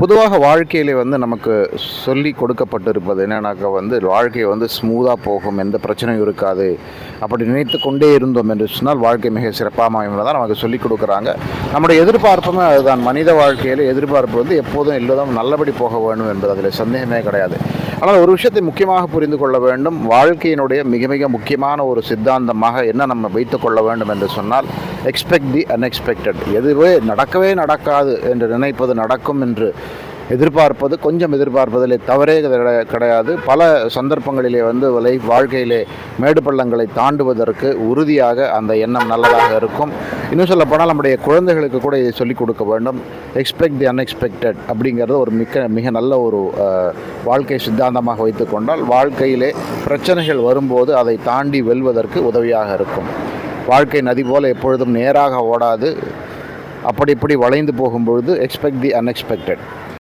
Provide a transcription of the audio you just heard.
பொதுவாக வாழ்க்கையிலே வந்து நமக்கு சொல்லி கொடுக்கப்பட்டிருப்பது என்னன்னாக்கா வந்து வாழ்க்கை வந்து ஸ்மூத்தாக போகும் எந்த பிரச்சனையும் இருக்காது. அப்படி நினைத்து கொண்டே இருந்தோம் என்று சொன்னால் வாழ்க்கை மிக சிறப்பாக அமையும் தான் நமக்கு சொல்லிக் கொடுக்குறாங்க. நம்முடைய எதிர்பார்ப்புமே அதுதான். மனித வாழ்க்கையில் எதிர்பார்ப்பு வந்து எப்போதும் எல்லோரும் நல்லபடி போக வேண்டும் என்பது அதில் சந்தேகமே கிடையாது. ஆனால் ஒரு விஷயத்தை முக்கியமாக புரிந்து கொள்ள வேண்டும். வாழ்க்கையினுடைய மிக மிக முக்கியமான ஒரு சித்தாந்தமாக என்ன நம்ம வைத்துக் கொள்ள வேண்டும் என்று சொன்னால் எக்ஸ்பெக்ட் தி அன்எக்ஸ்பெக்டட் எதுவே நடக்கவே நடக்காது என்று நினைப்பது நடக்கும் என்று எதிர்பார்ப்பது கொஞ்சம் எதிர்பார்ப்பதிலே தவறே கிடையாது. பல சந்தர்ப்பங்களிலே வந்து லை வாழ்க்கையிலே மேடு பள்ளங்களை தாண்டுவதற்கு உறுதியாக அந்த எண்ணம் நல்லதாக இருக்கும். இன்னும் சொல்ல போனால் நம்முடைய குழந்தைகளுக்கு கூட இதை சொல்லிக் கொடுக்க வேண்டும். எக்ஸ்பெக்ட் தி அன்எக்ஸ்பெக்டட் அப்படிங்கிறது ஒரு மிக மிக நல்ல ஒரு வாழ்க்கை சித்தாந்தமாக வைத்துக்கொண்டால் வாழ்க்கையிலே பிரச்சனைகள் வரும்போது அதை தாண்டி வெல்வதற்கு உதவியாக இருக்கும். வாழ்க்கை நதி போல எப்பொழுதும் நேராக ஓடாது. அப்படி இப்படி வளைந்து போகும்பொழுது எக்ஸ்பெக்ட் தி அன்எக்ஸ்பெக்டட்